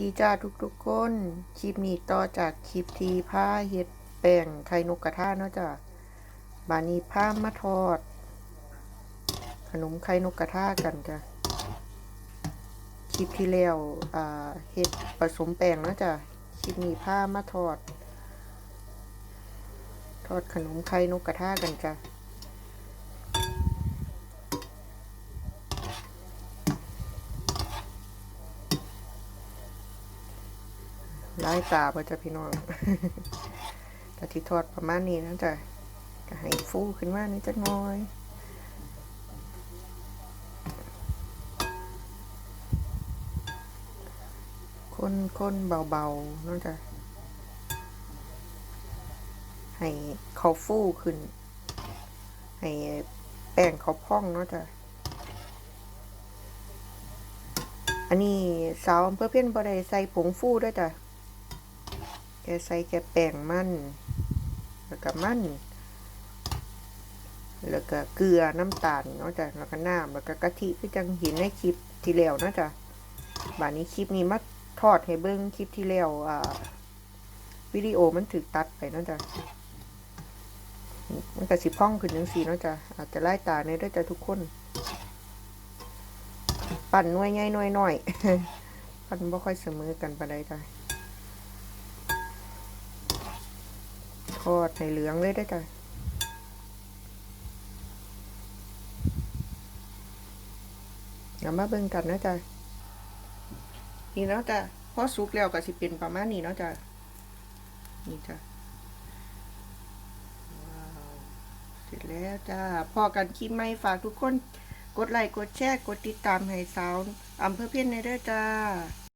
ดีจ้าทุกๆคนคลิปนี้ต่อจากคลิปที่ผ้าเฮ็ดแป้งไข่นกกระทะเนาะจ้ะบานี้ผ้ามาทอด ขนมไข่นกกระทะกันจ้ะคลิปที่แล้วเฮ็ดผสมแป้งเนาะจ้ะคลิปนี้ผ้ามาทอด ทอดขนมไข่นกกระทะกันจ้ะ ไล่ตาบ่จ้ะพี่น้องแต่ที่ทอดประมาณนี้นะจ้ะก็ให้ฟูขึ้นมานิดจักน้อยคนคนเบาๆเนาะจ้ะให้เขาฟูขึ้น ให้แป้งเขาพองเนาะจ้ะอันนี้สาวอำเภอเพี้ยนบ่ได้ใส่ผงฟูด้วยจ้ะ แกใส่แกแป้งมัน แล้วก็มัน แล้วก็เกลือน้ำตาลเนาะจ้ะแล้วก็น้ำแล้วก็กะทิคือจังเห็นในคลิปที่แล้วเนาะจ้ะบาดนี้คลิปนี้มาทอดให้เบิ่งคลิปที่แล้วอ่าวิดีโอมันถูกตัดไปเนาะจ้ะมันก็สิพ่องขึ้นจังซี่เนาะจ้ะอาจจะไล่ตาในด้วยจ้ะทุกคน ปั่นน่วยใหญ่หน่วยน้อย ปั่นบ่ค่อยเสมอกันไปานใดจ้ะ ทอดให้เหลืองเลยได้จ้ะเดี๋ยวมาเบิ่งกันนะจ้ะนี่เนาะจ้ะพอสุกแล้วก็สิเป็นประมาณนี้เนาะจ้ะนี่จ้ะเสร็จแล้วจ้าพอกันคลิปใหม่ฝากทุกคน กดไลค์กดแชร์กดติดตามให้สาวอำเภอเพี้ยนในเด้อจ้า